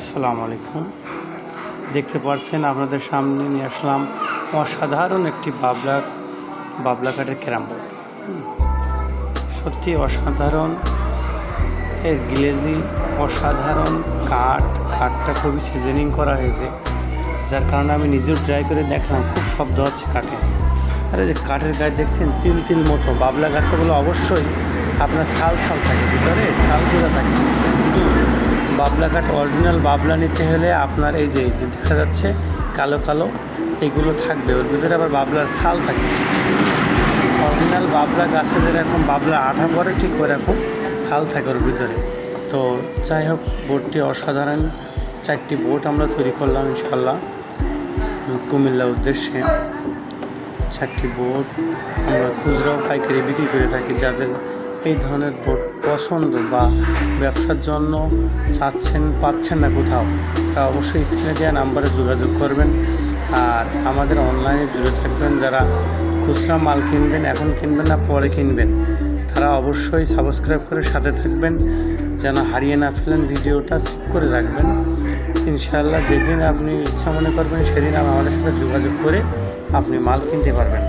আসসালামু আলাইকুম। দেখতে পাচ্ছেন, আপনাদের সামনে নিয়ে আসলাম অসাধারণ একটি বাবলা বাবলা কাঠের ক্যারাম বোর্ড। সত্যি অসাধারণ, এর গ্লেজি, অসাধারণ কাঠ, কাঠটা খুবই সিজনিং করা হয়েছে, যার কারণে আমি নিজেও ট্রাই করে দেখলাম, খুব শব্দ হচ্ছে কাঠে। আরে যে কাঠের গায়ে দেখছেন তিল তিল মতো, বাবলা গাছগুলো অবশ্যই আপনার ছাল ছাল থাকে, ভিতরে ছালগুলো থাকে। কিন্তু বাবলা কাঠ অরিজিনাল বাবলা নিতে হলে আপনার এই যে দেখা যাচ্ছে, কালো কালো, এগুলো থাকবে। ওর ভিতরে আবার বাবলার ছাল থাকে। অরিজিনাল বাবলা গাছে যেরকম বাবলা আঠা পরে ঠিক ওরকম ছাল থাকে ওর ভিতরে। তো যাই হোক বোর্ডটি অসাধারণ। চারটি বোট আমরা তৈরি করলাম ইনশাল্লাহ কুমিল্লা উদ্দেশ্যে চারটি বোট আমরা খুচরো পাইকারি বিক্রি করে থাকি, যাদের এই ধরনের বোট পছন্দ বা ব্যবসার জন্য চাচ্ছেন, পাচ্ছেন না কোথাও, তারা অবশ্যই স্ক্রিনে দেওয়া নাম্বারে যোগাযোগ করবেন। আর আমাদের অনলাইনে জুড়ে থাকবেন, যারা খুচরা মাল কিনবেন, এখন কিনবেন না, পরে কিনবেন। তারা অবশ্যই সাবস্ক্রাইব করে সাথে থাকবেন, যেন হারিয়ে না ফেলেন ভিডিওটা সেভ করে রাখবেন। ইনশাআল্লাহ যেদিন আপনি ইচ্ছা মনে করবেন, সেদিন আমাদের সাথে যোগাযোগ করে আপনি মাল কিনতে পারবেন।